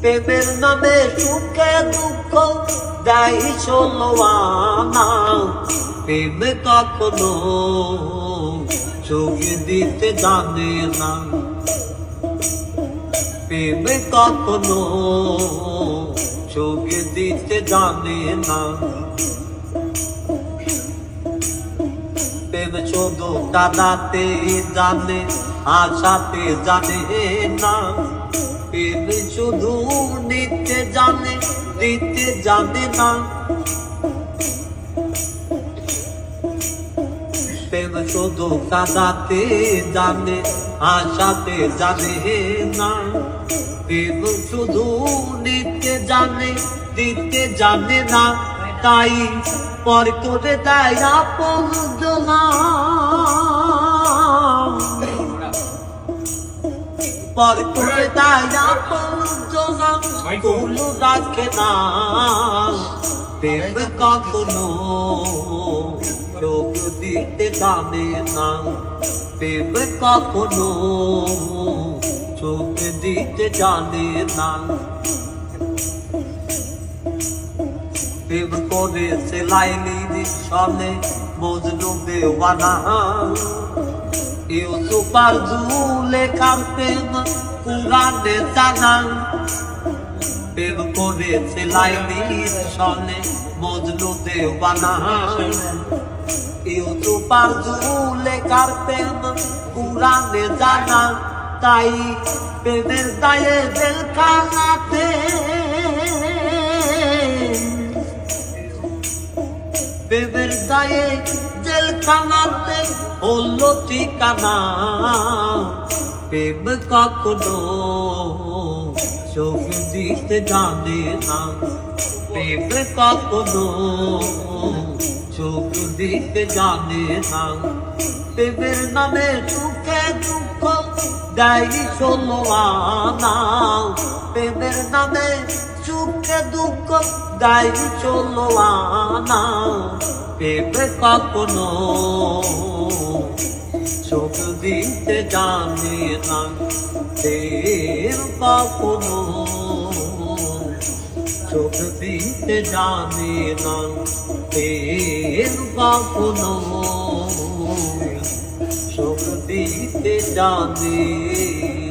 প্রেমের নামে সুখে দুঃখ দেয় ষোলো প্রেম কখনো চোখে দিতে জানে না। প্রেম কখনো চোখে দিতে জানে না। প্রেম শুধু কাদাতে জানে, আশাতে জানে না। প্রেম শুধু নিতে জানে, দিতে জানে না। প্রেম শুধু কাদাতে জানে, আশাতে জানে না। প্রেম শুধু নিতে জানে, দিতে জানে না। তাই পর করে দেয় আপন জনা পর করে দেয় আপন জনা কোনো রাখে না প্রেম কখনো চোখ দিতে জানে না। প্রেম কখনো চোখ দিতে জানে না। প্রেম করেছে লাইলির সনে মজনু দেওয়ানা ইউসুফার জুলে কার প্রেম কুরানে জানা প্রেম করেছে লাইলির সনে মজনু দেওয়ানা ইউসুফার জুলে কার প্রেম কুরানে জানা তাই প্রেমের দায়ে জেলখানাতে প্রেমের দায়ে জেলখানাতে হলো ঠিকানা প্রেম কখনো চোখ দিতে জানে না প্রেম কখনো চোখ দিতে জানে না প্রেমের নামে সুখে দুঃখ দেয় ষোলো আনা প্রেমের নামে সুখে দুঃখ দেয় ষোলো আনা প্রেম কখনো। চোখ দিতে জানে না প্রেম কখনো। চোখ দিতে জানে না প্রেম কখনো। চোখ দিতে জানে